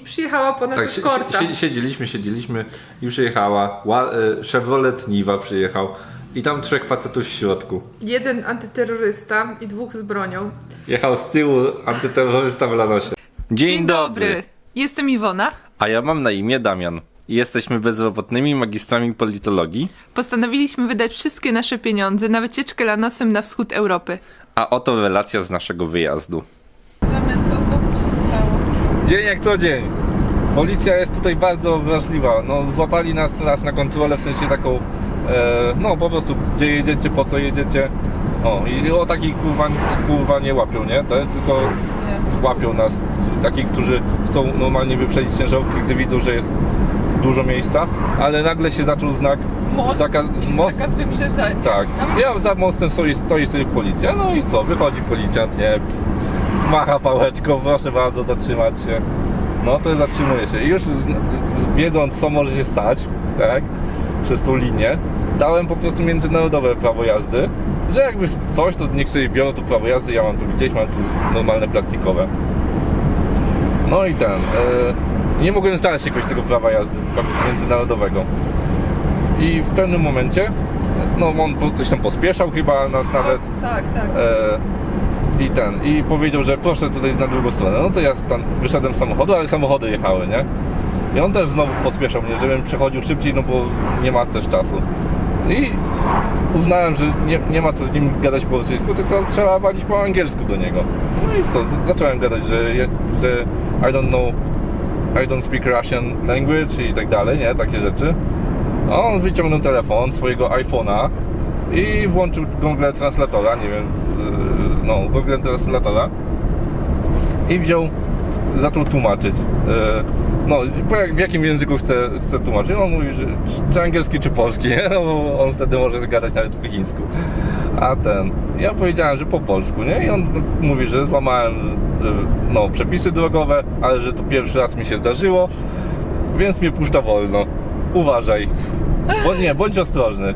I przyjechała po nas Tak, si- eskorta. si- siedzieliśmy, siedzieliśmy i przyjechała. Ła, y, Chevrolet Niva przyjechał. I tam trzech facetów w środku. Jeden antyterrorysta i dwóch z bronią. Jechał z tyłu antyterrorysta w lanosie. Dzień, Jestem Iwona. A ja mam na imię Damian. I jesteśmy bezrobotnymi magistrami politologii. Postanowiliśmy wydać wszystkie nasze pieniądze na wycieczkę lanosem na wschód Europy. A oto relacja z naszego wyjazdu. Damian, co? Dzień jak co dzień. Policja jest tutaj bardzo wrażliwa. No, złapali nas raz na kontrolę, w sensie taką, e, no po prostu, gdzie jedziecie, po co jedziecie. O, i o takich kurwa, kurwa nie łapią, nie? Te, tylko Nie. łapią nas. Takich, którzy chcą normalnie wyprzedzić ciężarówki, gdy widzą, że jest dużo miejsca, ale nagle się zaczął znak Most, zakaz, most zakaz wyprzedzania. tak. Ja za mostem stoi, stoi sobie policja, no i co? Wychodzi policjant, nie? Macha pałeczką, proszę bardzo, zatrzymać się. No to zatrzymuje się. I już z, z, wiedząc, co może się stać, tak? Przez tą linię, dałem po prostu międzynarodowe prawo jazdy, że jakby coś, to niech sobie biorą tu prawo jazdy, ja mam tu gdzieś, mam tu normalne plastikowe. No i ten. E, nie mogłem znaleźć jakiegoś tego prawa jazdy prawa międzynarodowego. I w pewnym momencie, no on po- coś tam pospieszał chyba nas nawet. O, tak, tak. E, I ten, i powiedział, że proszę tutaj na drugą stronę. No to ja tam wyszedłem z samochodu, ale samochody jechały, nie? I on też znowu pospieszał mnie, żebym przechodził szybciej, no bo nie ma też czasu. I uznałem, że nie, nie ma co z nim gadać po rosyjsku, tylko trzeba walić po angielsku do niego. No i co, zacząłem gadać, że, że I don't know, I don't speak Russian language i tak dalej, nie? Takie rzeczy. A on wyciągnął telefon, swojego iPhone'a i włączył Google Translatora, nie wiem, no, Google Translatora i wziął, zaczął tłumaczyć. Yy, No, w jakim języku chce, chce tłumaczyć? On mówi, że czy- angielski, czy polski, nie? No, bo on wtedy może zgadać nawet po chińsku. A ten, ja powiedziałem, że po polsku, nie? I on mówi, że złamałem yy, no, przepisy drogowe, ale że to pierwszy raz mi się zdarzyło, więc mnie puszcza wolno. Uważaj. Bo, nie, bądź ostrożny.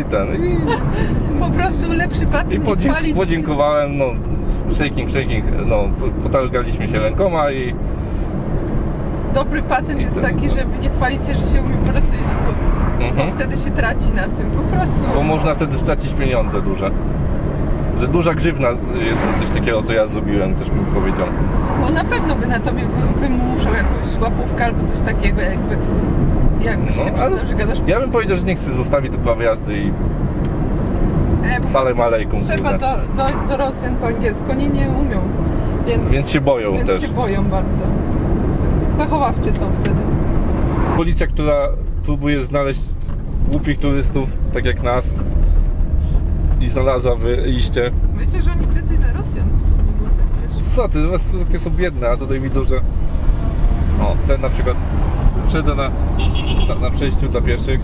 I ten. I, Po prostu lepszy i patent nie podzie, chwalić. podziękowałem, no, shaking, shaking, no, po- potargaliśmy się rękoma i Dobry patent I jest taki, żeby nie chwalić się, że się umie po rosyjsku. Bo Mhm. wtedy się traci na tym. Po prostu. bo można wtedy stracić pieniądze duże. Że duża grzywna jest za coś takiego, co ja zrobiłem, też bym powiedział. No na pewno by na tobie wy, wymuszał jakąś łapówkę albo coś takiego, jakby jakbyś No, się przyznał, że gadasz Ja bym powiedział, że nie chcę zostawić tu prawo jazdy i E, po Salam prostu alejkum, Trzeba do, kurde. do, do Rosjan po angielsku, oni nie umią, więc, więc się boją więc też. się boją bardzo. Tak. Zachowawczy są wtedy. Policja, która próbuje znaleźć głupich turystów, tak jak nas i znalazła wyjście. Myślę, że oni prędzej na Rosjan. Co ty, takie są biedne, a tutaj widzą, że... O, ten na przykład przejdę na, na, na przejściu dla pieszych.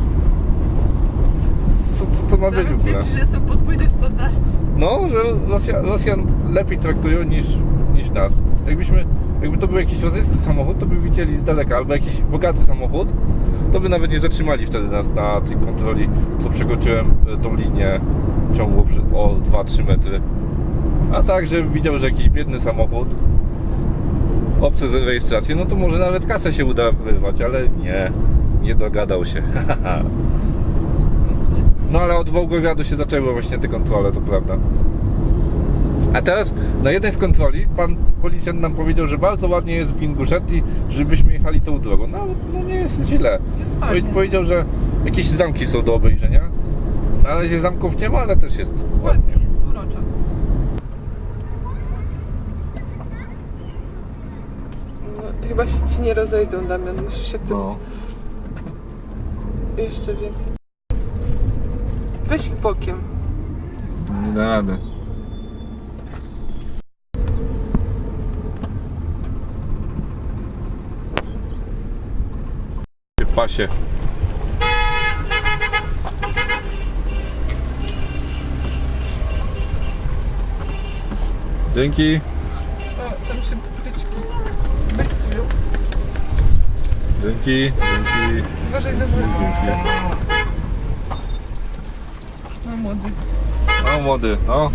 Co, co to ma być w ogóle? wiedzieć, że są podwójne standardy. No, że Rosja, Rosjan lepiej traktują niż, niż nas. Jakbyśmy, jakby to był jakiś rosyjski samochód, to by widzieli z daleka, albo jakiś bogaty samochód, to by nawet nie zatrzymali wtedy nas na tej kontroli, co przekroczyłem e, tą linię ciągłą przy- o 2-3 metry. A tak, że widział, że jakiś biedny samochód, obcy z rejestracją, no to może nawet kasę się uda wyrwać, ale nie, nie dogadał się. No ale od Wołgogradu się zaczęły właśnie te kontrole, to prawda. A teraz na jednej z kontroli pan policjant nam powiedział, że bardzo ładnie jest w Inguszetii, żebyśmy jechali tą drogą. No, no nie jest źle. Jest Powie- powiedział, że jakieś zamki są do obejrzenia. Na razie zamków nie ma, ale też jest ładnie. Ładnie jest, uroczo. No, chyba się ci nie rozejdą, Damian. Musisz jak No. jeszcze więcej. Weź ich bokiem. Nie da rady. Pasie. Dzięki. O, tam się byczki byczkują. Dzięki. Dzięki. Uważaj na moje Dzięki. No młody. No młody, no.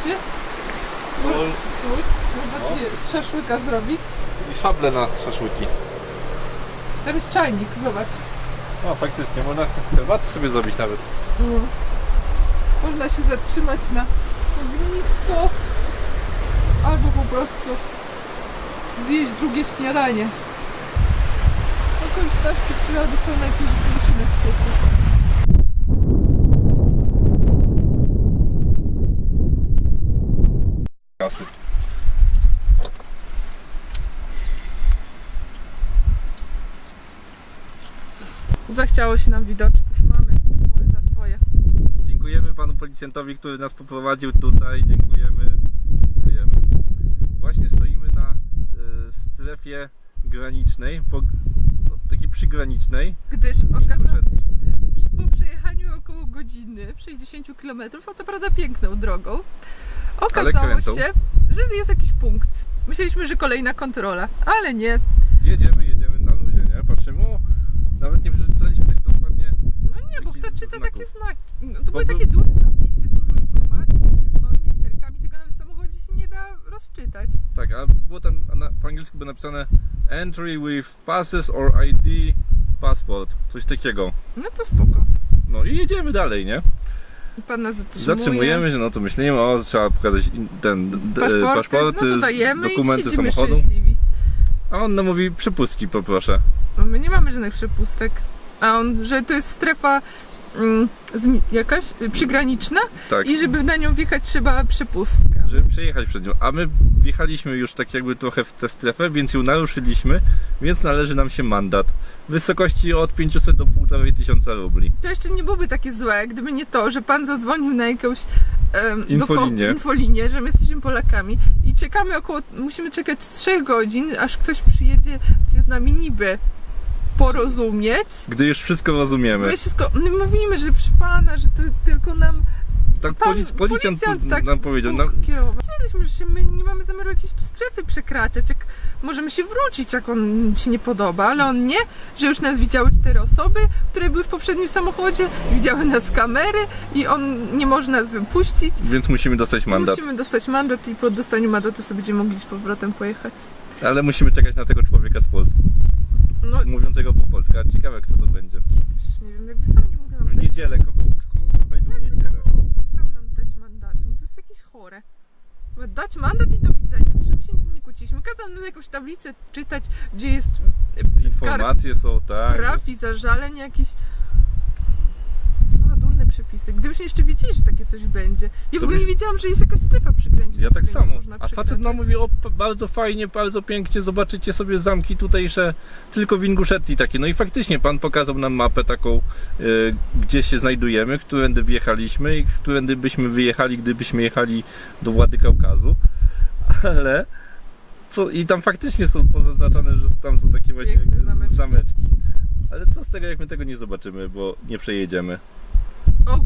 Rzeczy. Sól, sól. Można sobie z szaszłyka zrobić. I szable na szaszłyki. Tam jest czajnik, zobacz. O, faktycznie, można herbatę sobie zrobić nawet. No. Można się zatrzymać na ognisko albo po prostu zjeść drugie śniadanie. Okoliczności przyrody są najpiękniejsze na świecie. Kasy. Zachciało się nam widoczków. Mamy swoje za swoje. Dziękujemy panu policjantowi, który nas poprowadził tutaj. Dziękujemy. Dziękujemy. Właśnie stoimy na y, strefie granicznej, po, no, takiej przygranicznej. Gdyż okazało po przejechaniu około godziny, 60 km, a co prawda piękną drogą, okazało się, że jest jakiś punkt. Myśleliśmy, że kolejna kontrola, ale nie. Jedziemy, jedziemy na luzie, nie? Patrzymy, o, nawet nie przeczytaliśmy tak dokładnie. No nie, bo kto czyta znaków. takie znaki? No, to Bo były by- takie duże tablice, dużo informacji, małymi literkami, tego nawet w samochodzie się nie da rozczytać. Tak, a było tam na, po angielsku było napisane Entry with passes or ID passport. Coś takiego. No to spoko. No i jedziemy dalej, nie? I Pan nas zatrzymuje. Zatrzymujemy się, no to myślimy, o, trzeba pokazać in- ten d- Paszporty, paszporty no to dajemy dokumenty i siedzimy samochodu. szczęśliwi. A on nam mówi przepustki poproszę. No my nie mamy żadnych przepustek. A on, że to jest strefa jakaś y, przygraniczna Tak. i żeby na nią wjechać trzeba przepustkę. Żeby przejechać przed nią. A my wjechaliśmy już tak jakby trochę w tę strefę, więc ją naruszyliśmy, więc należy nam się mandat. W wysokości od 500 do 1,5 tysiąca rubli. To jeszcze nie byłoby takie złe, gdyby nie to, że pan zadzwonił na jakąś em, Infolinię. doko- infolinię, że my jesteśmy Polakami i czekamy około, musimy czekać 3 godzin, aż ktoś przyjedzie z nami niby porozumieć. Gdy już wszystko rozumiemy. się sko- my mówimy, że przy pana, że to tylko nam Tak pan, polic- policjant, tu tak nam powiedział. Nam, kierować. Wiedzieliśmy, że my nie mamy zamiaru jakiejś tu strefy przekraczać, jak możemy się wrócić, jak on się nie podoba, ale on nie, że już nas widziały cztery osoby, które były w poprzednim samochodzie, widziały nas kamery i on nie może nas wypuścić. więc musimy dostać mandat. Musimy dostać mandat i po dostaniu mandatu sobie będziemy mogli z powrotem pojechać. Ale musimy czekać na tego człowieka z Polski, No, mówiącego po polsku. A ciekawe kto to będzie. też nie wiem, jakby sam nie mógł nam W dać, niedzielę, kogo, kogo znajdą w niedzielę. sam nam dać mandatu. No to jest jakieś chore. Dać mandat i do widzenia. My się nie kłóciliśmy. Kazał nam jakąś tablicę czytać, gdzie jest e, Informacje są, tak. praw i zażaleń jakieś. Przepisy. Gdybyśmy jeszcze wiedzieli, że takie coś będzie. Ja w ogóle nie wiedziałam, że jest jakaś strefa przygraniczna. Ja tak samo. A facet nam mówi, o bardzo fajnie, bardzo pięknie, zobaczycie sobie zamki tutejsze, tylko w Inguszetii takie. No i faktycznie pan pokazał nam mapę taką, y, gdzie się znajdujemy, którędy wjechaliśmy i którędy byśmy wyjechali, gdybyśmy jechali do Włady Kaukazu. Ale co, i tam faktycznie są pozaznaczone, że tam są takie właśnie zameczki. zameczki. Ale co z tego, jak my tego nie zobaczymy, bo nie przejedziemy.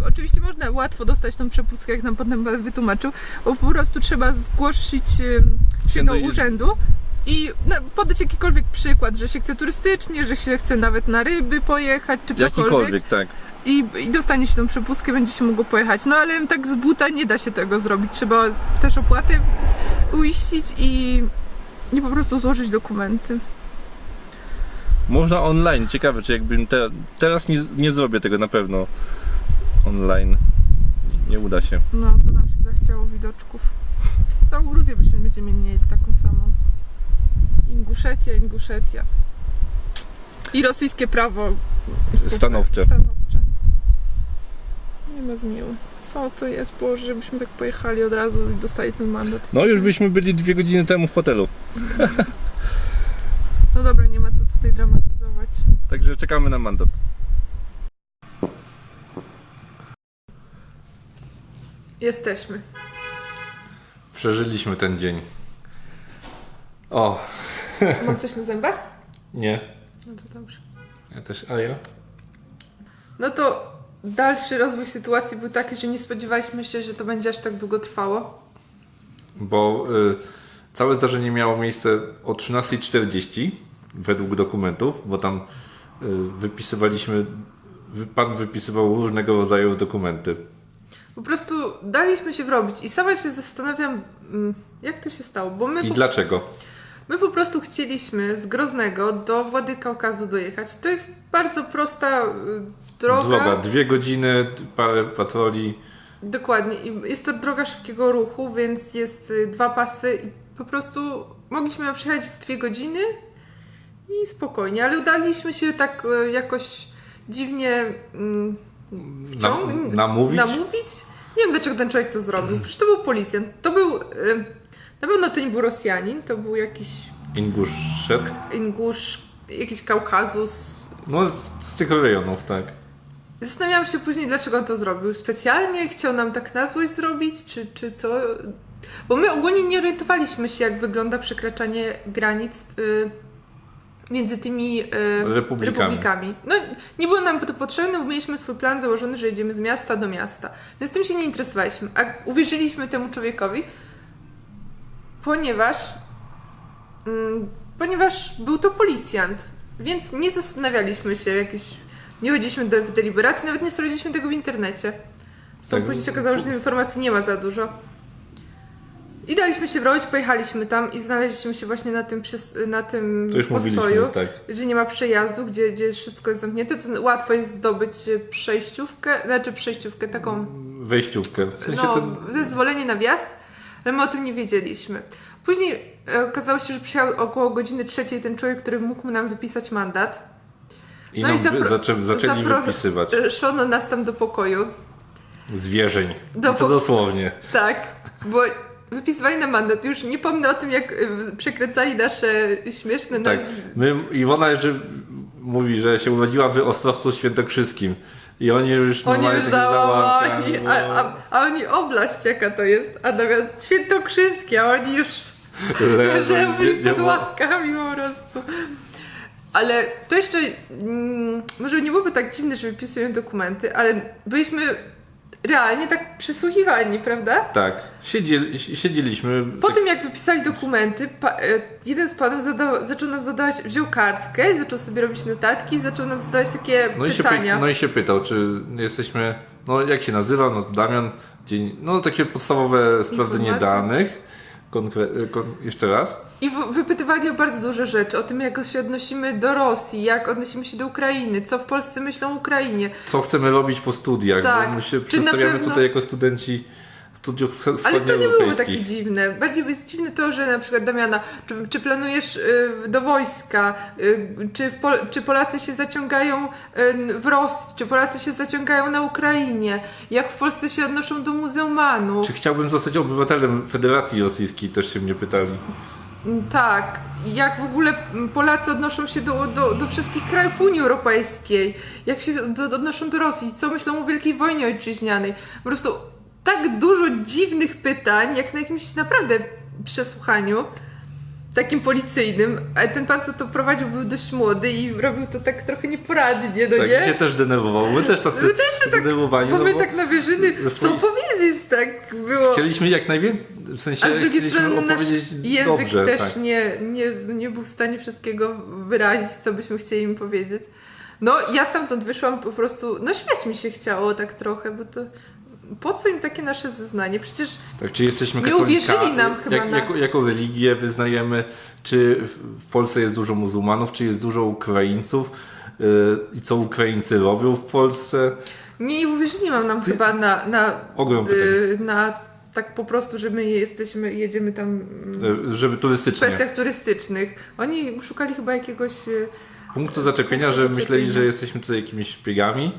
Oczywiście można łatwo dostać tą przepustkę, jak nam potem pan wytłumaczył, bo po prostu trzeba zgłosić się do urzędu i na, podać jakikolwiek przykład, że się chce turystycznie, że się chce nawet na ryby pojechać, czy cokolwiek. Jakikolwiek, tak. I, I dostanie się tą przepustkę, będzie się mogło pojechać. No ale tak z buta nie da się tego zrobić. Trzeba też opłaty uiścić i, i po prostu złożyć dokumenty. Można online. Ciekawe, czy jakbym te, teraz nie, nie zrobię tego na pewno online. Nie, uda się. No to nam się zachciało widoczków. Całą Gruzję byśmy będziemy mieli taką samą. Inguszetia, Inguszetia. I rosyjskie prawo super, Stanowcze. stanowcze. Nie ma zmiły. Co to jest, Boże, żebyśmy tak pojechali od razu i dostali ten mandat. No już byśmy byli dwie godziny temu w hotelu. No dobra, nie ma co tutaj dramatyzować. Także czekamy na mandat. Jesteśmy. Przeżyliśmy ten dzień. O, Mam coś na zębach? nie. No to dobrze. Ja też, a ja? No to dalszy rozwój sytuacji był taki, że nie spodziewaliśmy się, że to będzie aż tak długo trwało. Bo y, całe zdarzenie miało miejsce o 13.40 według dokumentów, bo tam y, wypisywaliśmy, wy- pan wypisywał różnego rodzaju dokumenty. Po prostu daliśmy się wrobić i sama się zastanawiam, mm, jak to się stało, bo my I po, dlaczego? my po prostu chcieliśmy z Groznego do Włady Kaukazu dojechać. To jest bardzo prosta y, droga. Droga, dwie godziny, parę patroli. Dokładnie. I jest to droga szybkiego ruchu, więc jest y, dwa pasy i po prostu mogliśmy ją przejechać w dwie godziny i spokojnie, ale udaliśmy się tak y, jakoś dziwnie mm, wciąg... Nam- namówić? namówić. Nie wiem, dlaczego ten człowiek to zrobił. Przecież to był policjant. To był... Y, na pewno to nie był Rosjanin, to był jakiś Inguszek. Ingusz, jakiś Kaukazus. No z, z tych rejonów, tak. Zastanawiałam się później, dlaczego on to zrobił. Specjalnie chciał nam tak na złość zrobić, czy, czy co? Bo my ogólnie nie orientowaliśmy się, jak wygląda przekraczanie granic y, między tymi y, Republikami. republikami. No, nie było nam to potrzebne, bo mieliśmy swój plan założony, że jedziemy z miasta do miasta. Więc tym się nie interesowaliśmy. A uwierzyliśmy temu człowiekowi, ponieważ, mm, ponieważ był to policjant. Więc nie zastanawialiśmy się jakieś. Nie chodziliśmy do, w deliberacji, nawet nie sprawdziliśmy tego w internecie. Stąd Tak. później się okazało, że tej informacji nie ma za dużo. I daliśmy się wrobić, pojechaliśmy tam i znaleźliśmy się właśnie na tym, na tym To już postoju, tak. że nie ma przejazdu, gdzie, gdzie wszystko jest zamknięte. To łatwo jest zdobyć przejściówkę, znaczy przejściówkę taką Wejściówkę. W sensie no, ten... zezwolenie na wjazd, ale my o tym nie wiedzieliśmy. Później e, okazało się, że przyjechał około godziny trzeciej ten człowiek, który mógł nam wypisać mandat. I no i zapro- zaczę, zaczęli wypisywać. Szono nas tam do pokoju. Zwierzeń. Do I to po- dosłownie. Tak, bo wypisywali na mandat. Już nie pomnę o tym, jak y, przekręcali nasze śmieszne Tak. nazwy. My, Iwona jeszcze mówi, że się urodziła w Ostrowcu Świętokrzyskim. I oni już Oni już takie załamani, załamka, a, a, a oni oblaść jaka to jest, a nawet świętokrzyskie, a oni już nie pod ławkami po prostu. Ale to jeszcze, mm, może nie byłoby tak dziwne, że wypisują dokumenty, ale byliśmy realnie tak przysłuchiwani, prawda? Tak. Siedzieli, siedzieliśmy. Po tym jak wypisali dokumenty, pa, e, jeden z panów zadał, zaczął nam zadawać, wziął kartkę, zaczął sobie robić notatki, zaczął nam zadawać takie No i, pytania. no i się pytał, czy jesteśmy. No jak się nazywa? No to Damian. Dzień, no takie podstawowe sprawdzenie danych. Kon, jeszcze raz. I wypytywali o bardzo dużo rzeczy, o tym jak się odnosimy do Rosji, jak odnosimy się do Ukrainy, co w Polsce myślą o Ukrainie. Co chcemy robić po studiach? Tak. Bo my się Czy przedstawiamy pewno- tutaj jako studenci studiów Ale to nie byłoby takie dziwne. Bardziej jest dziwne to, że na przykład Damiana, czy, czy planujesz y, do wojska, y, czy, w czy Polacy się zaciągają y, w Rosji, czy Polacy się zaciągają na Ukrainie, jak w Polsce się odnoszą do muzeumanu. Czy chciałbym zostać obywatelem Federacji Rosyjskiej? Też się mnie pytali. Mm, Tak, jak w ogóle Polacy odnoszą się do, do, do wszystkich krajów Unii Europejskiej, jak się do, odnoszą do Rosji, co myślą o Wielkiej Wojnie Ojczyźnianej. Po prostu tak dużo dziwnych pytań, jak na jakimś naprawdę przesłuchaniu, takim policyjnym, a ten pan, co to prowadził, był dość młody i robił to tak trochę nieporadnie, no Tak, nie? się też denerwował. My też tacy My też tak zdenerwowani. Bo no my bo tak na wyżyny, ze co powiedzieć, tak było. Chcieliśmy jak najwięcej, w sensie A z drugiej strony nasz język dobrze. też tak. nie, nie, nie był w stanie wszystkiego wyrazić, co byśmy chcieli im powiedzieć. No, ja stamtąd wyszłam po prostu, no śmiać mi się chciało tak trochę, bo to po co im takie nasze zeznanie? Przecież Tak, czy jesteśmy Nie uwierzyli nam chyba jak, na- jako, jako religię wyznajemy, czy w w Polsce jest dużo muzułmanów, czy jest dużo Ukraińców yy, i co Ukraińcy robią w Polsce? nie uwierzyli nam, nam chyba na, na, y, na tak po prostu, że my jesteśmy, jedziemy tam mm, Yy, żeby w turystycznie. kwestiach turystycznych. Oni szukali chyba jakiegoś... y, Punktu zaczepienia, że Punktu myśleli, zaczepienia. że jesteśmy tutaj jakimiś szpiegami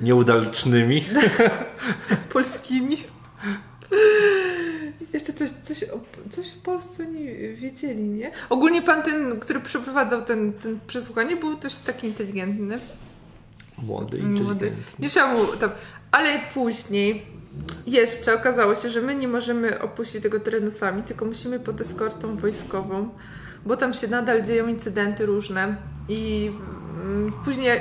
nieudalcznymi. polskimi. Jeszcze coś, coś, o, coś o Polsce nie wiedzieli, nie? Ogólnie pan ten, który przeprowadzał ten, ten przesłuchanie, był dość taki inteligentny. Młody, Młody. Nie trzeba mu tam. Ale później jeszcze okazało się, że my nie możemy opuścić tego terenu sami, tylko musimy pod eskortą wojskową, bo tam się nadal dzieją incydenty różne. I mm, później,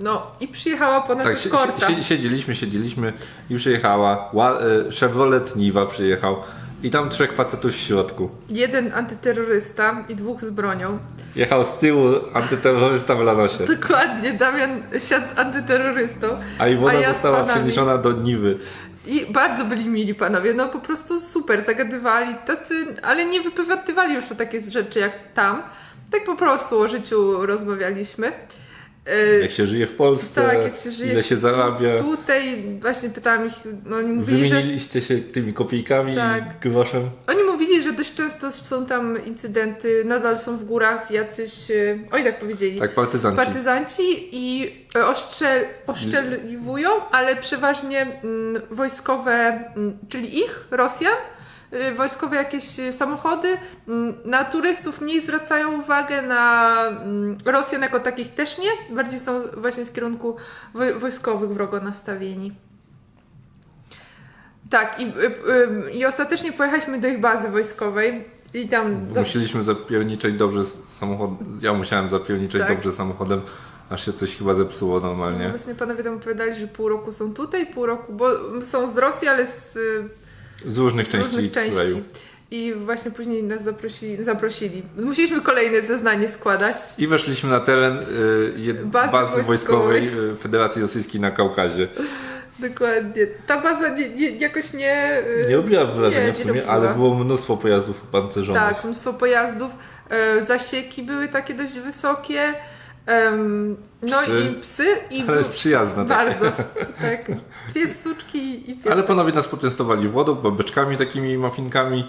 no, i przyjechała po nas Tak, si- eskorta. si- siedzieliśmy, siedzieliśmy i przyjechała. Ła, y, Chevrolet Niva przyjechał i tam trzech facetów w środku. Jeden antyterrorysta i dwóch z bronią. Jechał z tyłu antyterrorysta w lanosie. Dokładnie, Damian siadł z antyterrorystą, A Iwona a ja została przeniesiona do Niwy. I bardzo byli mili panowie, no po prostu super, zagadywali, tacy, ale nie wypytywali już o takie rzeczy jak tam. Tak po prostu o życiu rozmawialiśmy. Y, Jak się żyje w Polsce, tak, jak się żyje. ile się zarabia. Tutaj właśnie pytałam ich, no oni mówili, że Wymieniliście się tymi kopijkami Tak. i groszem. Oni mówili, że dość często są tam incydenty, nadal są w górach jacyś, e, oni tak powiedzieli, Tak, partyzanci. partyzanci i e, oszczel, oszczeliwują, ale przeważnie mm, wojskowe, mm, czyli ich, Rosjan, y, wojskowe jakieś e, samochody, mm, na turystów mniej zwracają uwagę, na mm, Rosjan jako takich też nie, bardziej są właśnie w kierunku woj- wojskowych wrogo nastawieni. Tak, i, y, y, i ostatecznie pojechaliśmy do ich bazy wojskowej i tam... Do, Musieliśmy zapierniczeć dobrze samochód. Ja musiałem zapierniczeć Tak. dobrze samochodem, aż się coś chyba zepsuło normalnie. Właśnie panowie tam opowiadali, że pół roku są tutaj, pół roku, bo są z Rosji, ale z, y, Z różnych z części, różnych części. kraju. I właśnie później nas zaprosili, zaprosili. Musieliśmy kolejne zeznanie składać. I weszliśmy na teren y, Bazy bazy, wojskowej. wojskowej y, Federacji Rosyjskiej na Kaukazie. Dokładnie. Ta baza nie, nie, jakoś nie... y, Nie robiła wrażenia nie, w sumie, ale było mnóstwo pojazdów opancerzonych. Tak, mnóstwo pojazdów. E, zasieki były takie dość wysokie. Em, no Psy. i psy. I Ale jest przyjazne. Bardzo. Tak. Dwie sztuczki i pies. Ale panowie nas poczęstowali wodą, babeczkami, takimi mafinkami.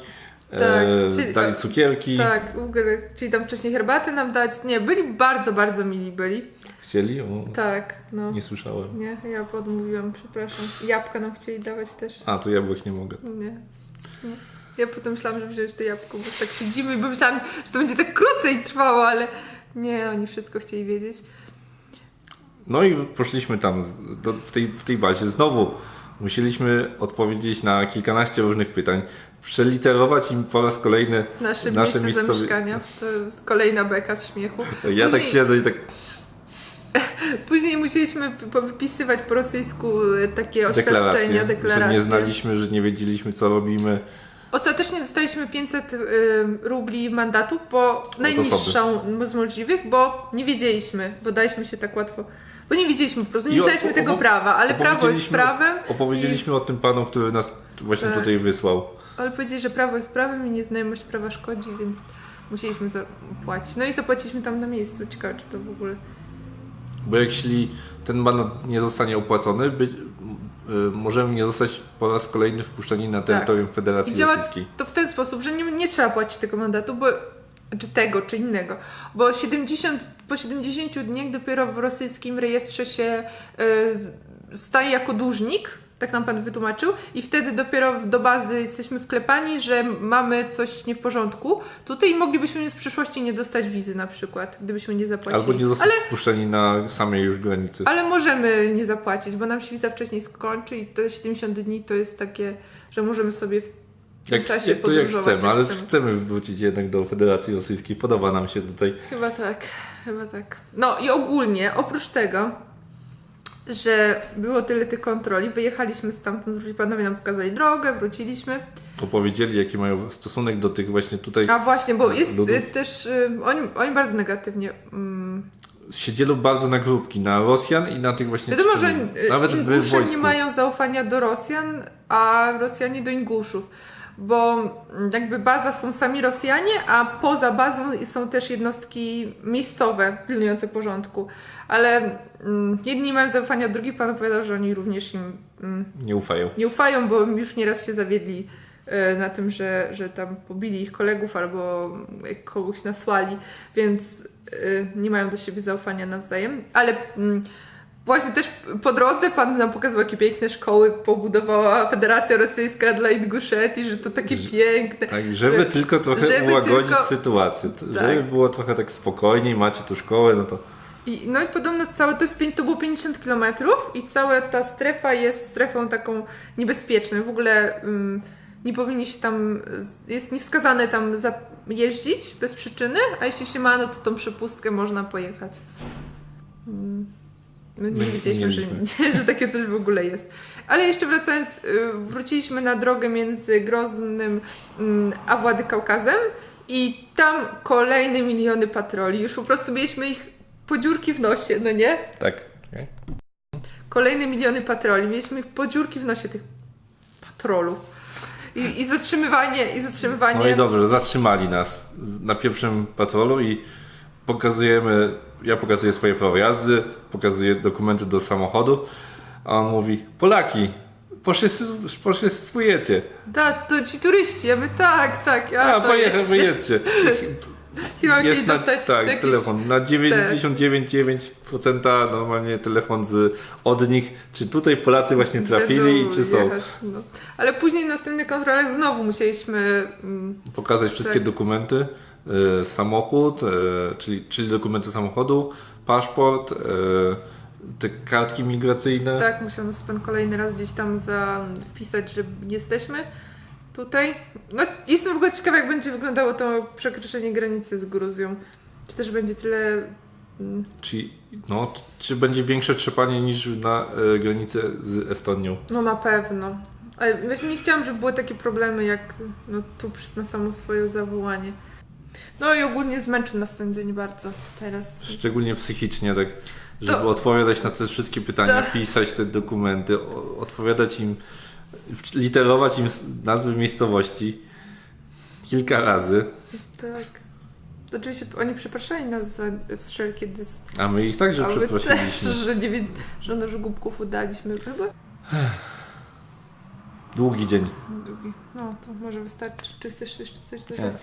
Tak, e, czyli- dali cukierki. Tak, w ogóle chcieli tam wcześniej herbatę nam dać. Nie, byli bardzo, bardzo mili byli. Chcieli? O, Tak, no. Nie słyszałem. Nie, ja odmówiłam, przepraszam. Jabłka nam chcieli dawać też. A, to jabłek nie mogę. Nie. No. Ja potem myślałam, że wziąć to jabłko, bo tak siedzimy, bo myślałam, że to będzie tak krócej trwało, ale nie, oni wszystko chcieli wiedzieć. No i poszliśmy tam do, w, tej, w tej bazie. Znowu musieliśmy odpowiedzieć na kilkanaście różnych pytań. Przeliterować im po raz kolejny Nasze, nasze miejsce miejscowe- zamieszkania. To jest kolejna beka z śmiechu. Ja tak Później- siedzę i tak Później musieliśmy wypisywać po rosyjsku e, takie deklaracje, oświadczenia, że deklaracje. nie znaliśmy, że nie wiedzieliśmy co robimy. Ostatecznie dostaliśmy 500 y, rubli mandatu, bo najniższą z możliwych, bo nie wiedzieliśmy, bo daliśmy się tak łatwo. Bo nie wiedzieliśmy po prostu, nie I znaliśmy tego prawa, ale prawo jest prawem. Opowiedzieliśmy o tym panu, który nas właśnie Tak. tutaj wysłał. I, ale powiedzieli, że prawo jest prawem i nieznajomość prawa szkodzi, więc musieliśmy zapłacić. No i zapłaciliśmy tam na miejscu. Ciekawe, czy to w ogóle. Bo jeśli ten mandat nie zostanie opłacony, by, możemy nie zostać po raz kolejny wpuszczeni na terytorium I Federacji działa Rosyjskiej. to w ten sposób, że nie, nie trzeba płacić tego mandatu, bo, czy tego, czy innego, bo 70, po 70 dniach dopiero w rosyjskim rejestrze się y, staje jako dłużnik, tak nam pan wytłumaczył, i wtedy dopiero do bazy jesteśmy wklepani, że mamy coś nie w porządku. Tutaj moglibyśmy w przyszłości nie dostać wizy na przykład, gdybyśmy nie zapłacili. Albo nie zostać ale, wpuszczeni na samej już granicy. ale możemy nie zapłacić, bo nam się wiza wcześniej skończy i te 70 dni to jest takie, że możemy sobie w Jak, czasie to jak chcemy, ale chcemy. chcemy wrócić jednak do Federacji Rosyjskiej. Podoba nam się tutaj. Chyba tak, chyba tak. No i ogólnie, oprócz tego, że było tyle tych kontroli, wyjechaliśmy stamtąd, panowie nam pokazali drogę, wróciliśmy. Opowiedzieli, jaki mają stosunek do tych właśnie tutaj. A właśnie, bo jest Ludów? y, też, y, oni, oni bardzo negatywnie, mm, Siedzieli bardzo na grupki, na Rosjan i na tych właśnie wiadomo, że Czeczenów. y, Nawet Ingusze nie mają zaufania do Rosjan, a Rosjanie do Inguszów. Bo jakby baza są sami Rosjanie, a poza bazą są też jednostki miejscowe pilnujące porządku. Ale mm, jedni mają zaufania, drugi pan opowiadał, że oni również im mm, Nie ufają. nie ufają, bo już nieraz się zawiedli e, na tym, że, że tam pobili ich kolegów albo kogoś nasłali, więc e, nie mają do siebie zaufania nawzajem. Ale mm, właśnie też po drodze pan nam pokazał, jakie piękne szkoły pobudowała Federacja Rosyjska dla Inguszetii, że to takie piękne. Tak, żeby Że- tylko trochę żeby ułagodzić tylko- sytuację. Tak. Żeby było trochę tak spokojniej, macie tu szkołę, no to I, no i podobno całe, to, jest, to było 50 km i cała ta strefa jest strefą taką niebezpieczną. W ogóle ym, nie powinni się tam, jest niewskazane tam jeździć bez przyczyny, a jeśli się ma, no to tą przepustkę można pojechać. My nie My wiedzieliśmy, że, że takie coś w ogóle jest. Ale jeszcze wracając, y, wróciliśmy na drogę między Groznym mm, a Władykaukazem i tam kolejne miliony patroli. Już po prostu mieliśmy ich podziurki w nosie, no nie? tak. Okay. Kolejne miliony patroli. Mieliśmy ich podziurki w nosie tych trolów. I, i zatrzymywanie, i zatrzymywanie. No i dobrze, zatrzymali nas na pierwszym patrolu i pokazujemy, ja pokazuję swoje prawo jazdy, pokazuję dokumenty do samochodu, a on mówi, Polaki, poszystwujecie. Da, to ci turyści, ja my tak, tak. A, A, jedźcie. wyjedźcie. Chyba Jest na, dostać tak, jakiś... telefon. Na 99,9% normalnie telefon z, od nich. Czy tutaj Polacy właśnie trafili i czy są. jechać, no. Ale później na następnych kontrolach znowu musieliśmy... Mm, Pokazać wszystkie Tak. dokumenty. Y, samochód, y, czyli, czyli dokumenty samochodu, paszport, y, te kartki migracyjne. tak, musiał nas pan kolejny raz gdzieś tam za, wpisać, że jesteśmy tutaj. No, jestem w ogóle ciekawa, jak będzie wyglądało to przekroczenie granicy z Gruzją. Czy też będzie tyle... mm, Czy, no, czy będzie większe trzepanie niż na y, granicy z Estonią? No na pewno. Ale właśnie nie chciałam, żeby były takie problemy jak no, tu na samo swoje zawołanie. No i ogólnie zmęczył nas ten dzień bardzo teraz. Szczególnie psychicznie, tak, żeby To- odpowiadać na te wszystkie pytania, To- pisać te dokumenty, odpowiadać im, literować im nazwy miejscowości kilka razy, Tak. Oczywiście oni przepraszali nas za wszelkie dys... a my ich także A my też, przeprosiliśmy. że nie wiem, że dużo głupków udaliśmy chyba. Długi dzień. Drugi. No, to może wystarczy. Czy chcesz jeszcze coś dodać?